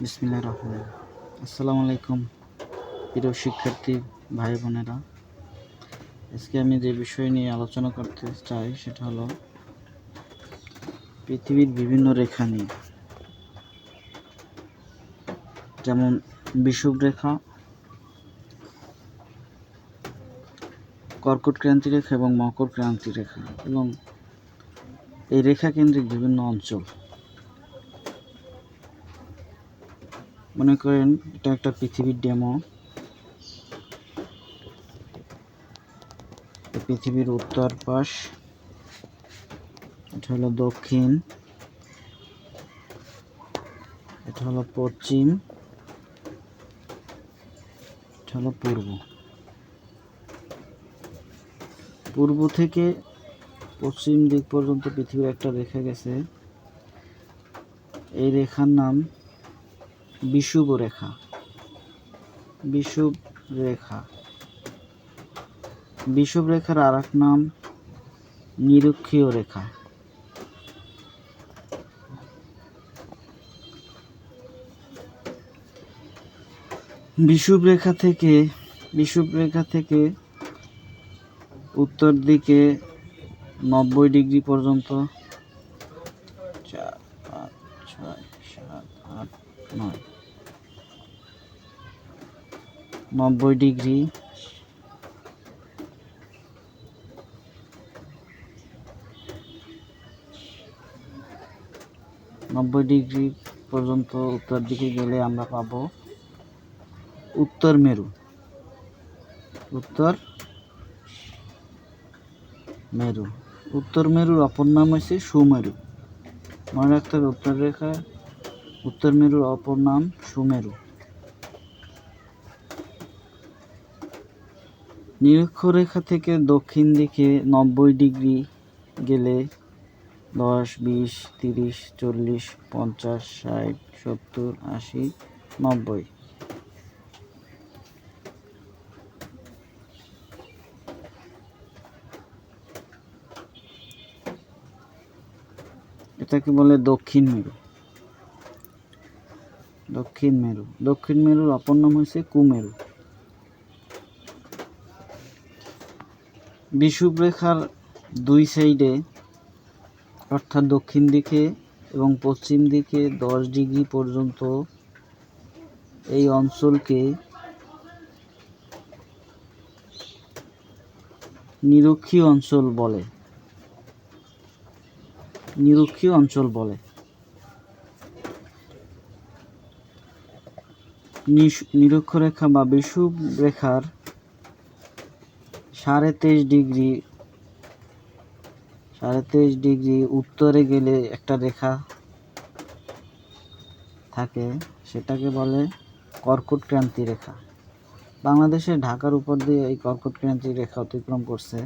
বিসমিল্লাহ রহমান আসসালামু আলাইকুম প্রিয় শিক্ষার্থী, ভাই বোনেরা। আজকে আমি যে বিষয় নিয়ে আলোচনা করতে চাই সেটা হলো পৃথিবীর বিভিন্ন রেখা নিয়ে। যেমন বিষুব রেখা, কর্কট ক্রান্তি রেখা এবং মকর ক্রান্তি রেখা এবং এই রেখা কেন্দ্রিক বিভিন্ন অঞ্চল। মনে করেন এটা একটা পৃথিবীর ডেমো পৃথিবীর উত্তর পাশ, এটা হলো দক্ষিণ, এটা হলো পশ্চিম, এটা হলো পূর্ব। পূর্ব থেকে পশ্চিম দিক পর্যন্ত পৃথিবীর একটা রেখা গেছে। এই রেখার নাম বিষুব রেখা। বিষুব রেখা। বিষুব রেখার আর এক নাম নিরক্ষীয় রেখা। বিষুব রেখা থেকে বিষুব রেখা থেকে উত্তর দিকে নব্বই ডিগ্রি পর্যন্ত। চার, পাঁচ, ছয়, সাত, আট নয়। নব্বই ডিগ্রি। নব্বই ডিগ্রি পর্যন্ত উত্তর দিকে গেলে আমরা পাবো উত্তর মেরু। উত্তর মেরু। উত্তর মেরুর অপর নাম হচ্ছে সুমেরু। মনে রাখতে হবে, উত্তর রেখা উত্তর মেরুর অপর নাম সুমেরু। নিরক্ষরেখা থেকে দক্ষিণ দিকে নব্বই ডিগ্রি গেলে দশ, বিশ, তিরিশ, চল্লিশ, পঞ্চাশ, ষাট, সত্তর, আশি, নব্বই। এটাকে বলে দক্ষিণ মেরু। দক্ষিণ মেরু। দক্ষিণ মেরুর অপর নাম হয়েছে কুমেরু। বিষুব রেখার দুই সাইডে, অর্থাৎ দক্ষিণ দিকে এবং পশ্চিম দিকে দশ ডিগ্রি পর্যন্ত এই অঞ্চলকে নিরক্ষীয় অঞ্চল বলে। নিরক্ষীয় অঞ্চল বলে। নিরক্ষরেখা বা বিষুব রেখার সাড়ে তেইশ ডিগ্রি, সাড়ে তেইশ ডিগ্রি উত্তরে গেলে একটা রেখা থাকে, সেটাকে বলে কর্কট ক্রান্তি রেখা। বাংলাদেশের ঢাকার উপর দিয়ে এই কর্কট ক্রান্তি রেখা অতিক্রম করছে।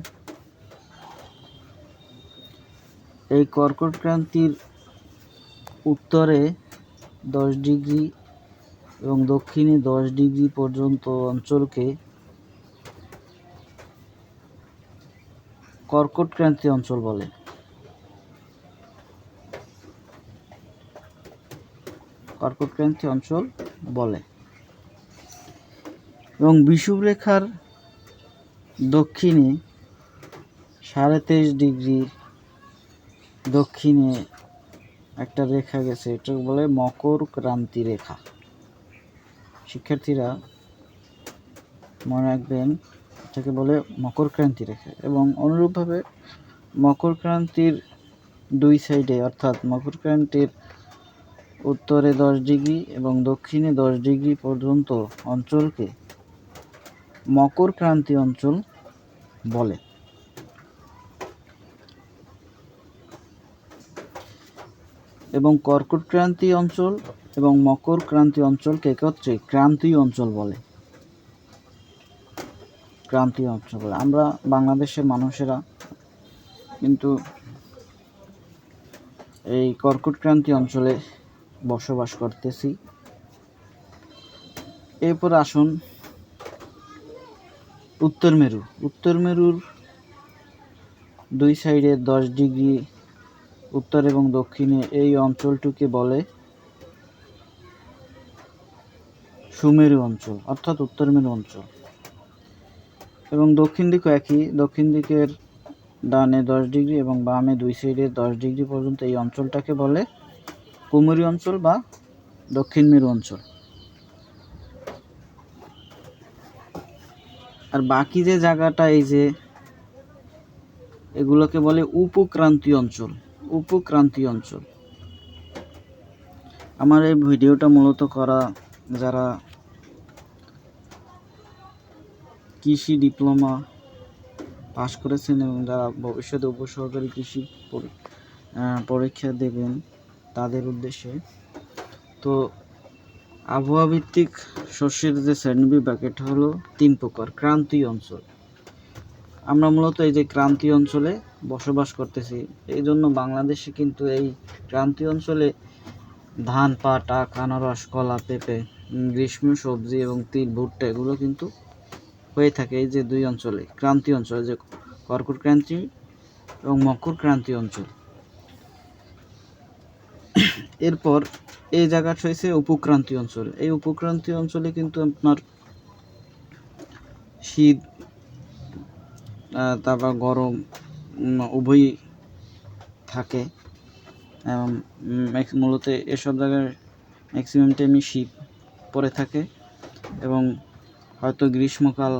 এই কর্কট ক্রান্তির উত্তরে দশ ডিগ্রি এবং দক্ষিণে দশ ডিগ্রি পর্যন্ত অঞ্চলকে কর্কট ক্রান্তি অঞ্চল বলে। কর্কট ক্রান্তি অঞ্চল বলে। এবং বিষুব রেখার দক্ষিণে সাড়ে তেইশ ডিগ্রি দক্ষিণে একটা রেখা গেছে এটা বলে মকর ক্রান্তি রেখা। শিক্ষার্থীরা মনে রাখবেন, এটাকে বলে মকর ক্রান্তি রেখা। এবং অনুরূপভাবে মকর ক্রান্তির দুই সাইডে, অর্থাৎ মকর ক্রান্তির উত্তরে দশ ডিগ্রি এবং দক্ষিণে দশ ডিগ্রি পর্যন্ত অঞ্চলকে মকর ক্রান্তি অঞ্চল বলে। এবং কর্কট ক্রান্তি অঞ্চল এবং মকর ক্রান্তি অঞ্চলকে একত্রে ক্রান্তীয় অঞ্চল বলে। ক্রান্তীয় অঞ্চল বলে। আমরা বাংলাদেশের মানুষেরা কিন্তু এই কর্কট ক্রান্তি অঞ্চলে বসবাস করতেছি। এরপর আসুন উত্তর মেরু। উত্তর মেরুর দুই সাইডে দশ ডিগ্রি উত্তর এবং দক্ষিণে এই অঞ্চলটিকে বলে সুমেরু অঞ্চল, অর্থাৎ উত্তর মেরু অঞ্চল। এবং দক্ষিণ দিকও একই, দক্ষিণ দিকের ডানে দশ ডিগ্রি এবং বামে দুই সাইডে দশ ডিগ্রি পর্যন্ত এই অঞ্চলটাকে বলে কুমেরু অঞ্চল বা দক্ষিণ মেরু অঞ্চল। আর বাকি যে জায়গাটা, এই যে এগুলোকে বলে উপক্রান্তীয় অঞ্চল উপক্রান্তীয় অঞ্চল। আমার এই ভিডিওটা মূলত করা যারা কৃষি ডিপ্লোমা পাশ করেছেন এবং যারা ভবিষ্যতে উপসহকারী কৃষি পরীক্ষা দেবেন তাদের উদ্দেশ্যে। তো আবহাওয়া ভিত্তিক শস্যের যে শ্রেণি বিভাগ, এটা হলো তিন প্রকার, ক্রান্তীয় অঞ্চল। আমরা মূলত এই যে ক্রান্তীয় অঞ্চলে বসবাস করতেছি, এই জন্য বাংলাদেশে কিন্তু এই ক্রান্তীয় অঞ্চলে ধান, পাট, আখ, আনারস, কলা, পেঁপে গ্রীষ্ম, সবজি এবং তিল, ভুট্টা, এগুলো কিন্তু হয়ে থাকে এই যে দুই অঞ্চলে, ক্রান্তি অঞ্চল যে কর্কট ক্রান্তি এবং মকর ক্রান্তি অঞ্চল। এরপর এই জায়গাটা হয়েছে উপক্রান্তি অঞ্চল। এই উপক্রান্তি অঞ্চলে কিন্তু আপনার শীত তারপর গরম উভয়ই থাকে। এবং মূলত এসব জায়গায় ম্যাক্সিমাম টাইমই শীত পড়ে থাকে। এবং হয়তো গ্রীষ্মকাল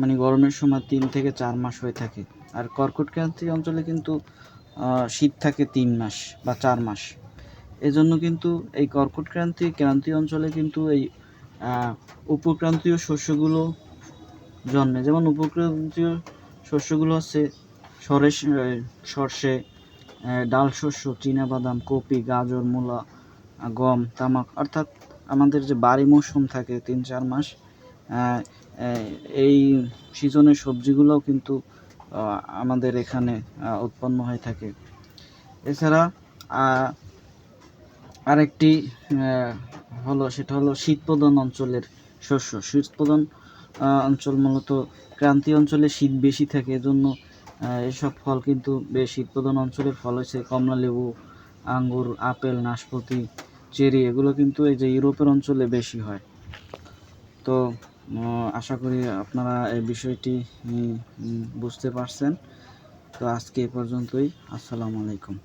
মানে গরমের সময় তিন থেকে চার মাস হয়ে থাকে। আর কর্কট ক্রান্তি অঞ্চলে কিন্তু শীত থাকে তিন মাস বা চার মাস। এজন্য কিন্তু এই কর্কট ক্রান্তি অঞ্চলে কিন্তু এই উপক্রান্তীয় শস্যগুলো জন্মে। যেমন উপক্রান্তীয় শস্যগুলো হচ্ছে সরেস সর্ষে ডাল শস্য, চীনাবাদাম, কপি, গাজর, মূলা গম, তামাক। অর্থাৎ আমাদের যে বাড়ি মৌসুম থাকে তিন চার মাস এই সিজনের সবজিগুলোও কিন্তু আমাদের এখানে উৎপন্ন হয়ে থাকে। এছাড়া আরেকটি হলো, সেটা হলো শীতপ্রধান অঞ্চলের শস্য। শীতপ্রধান অঞ্চল মূলত ক্রান্তীয় অঞ্চলে শীত বেশি থাকে, এজন্য এসব ফল কিন্তু বেশ শীতপ্রধান অঞ্চলের ফল হচ্ছে কমলা লেবু, আঙ্গুর, আপেল, নাশপাতি, চেরি, এগুলো কিন্তু এই যে ইউরোপের অঞ্চলে বেশি হয়। তো আশা করি আপনারা এই বিষয়টি বুঝতে পারছেন। তো আজকে এ পর্যন্তই। আসসালামু আলাইকুম।